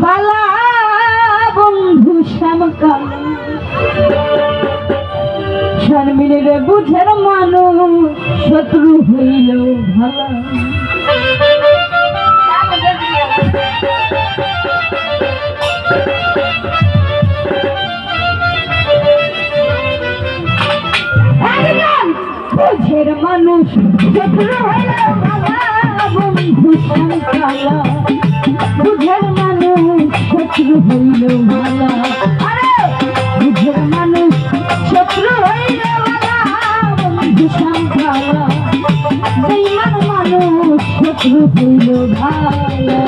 বালা বন্ধু বুঝের মানুষ শত্রু হইল ভালা। বুঝের মানুষ শত্রু হইল ভালা বুঝের মানুষ শত্রু হইল বুঝের মানুষ শত্রু হইল বন্ধু শ্যামকালা বেইমান মানুষ শত্রু হইল ভালা।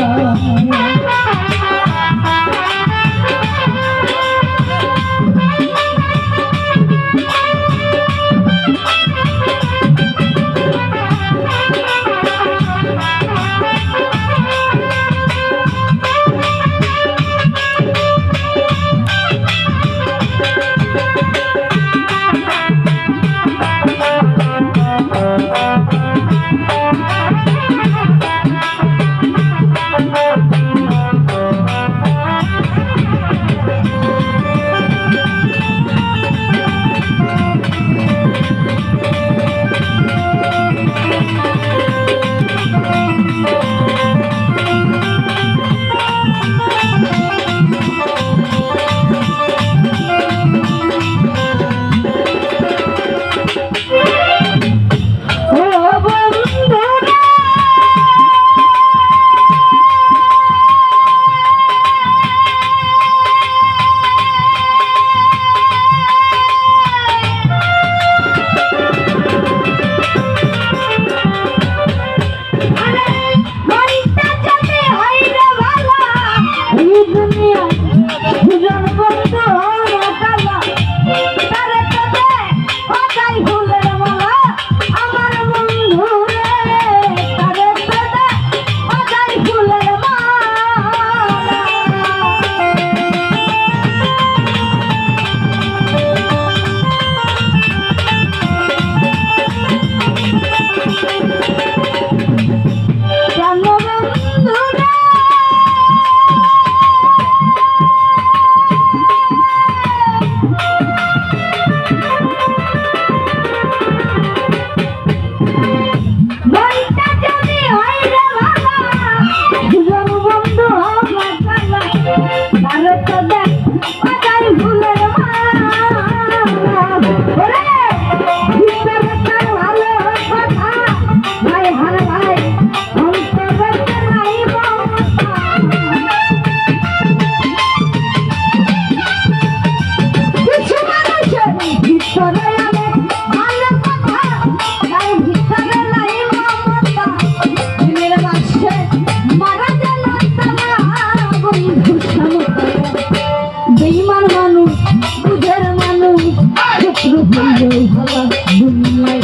দুনিয়ায় ভালা দুনিয়ায়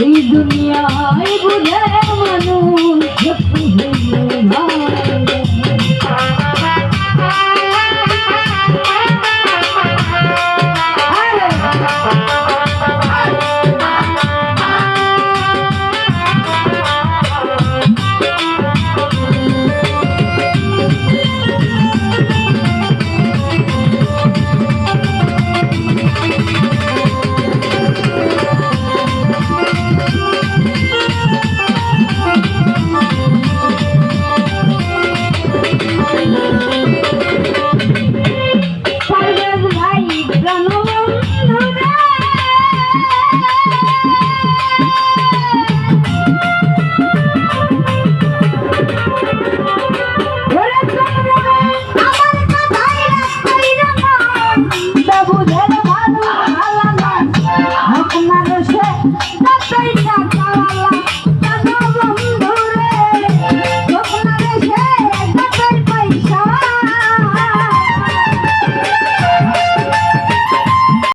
এই দুনিয়ায় বুঝে মানুষ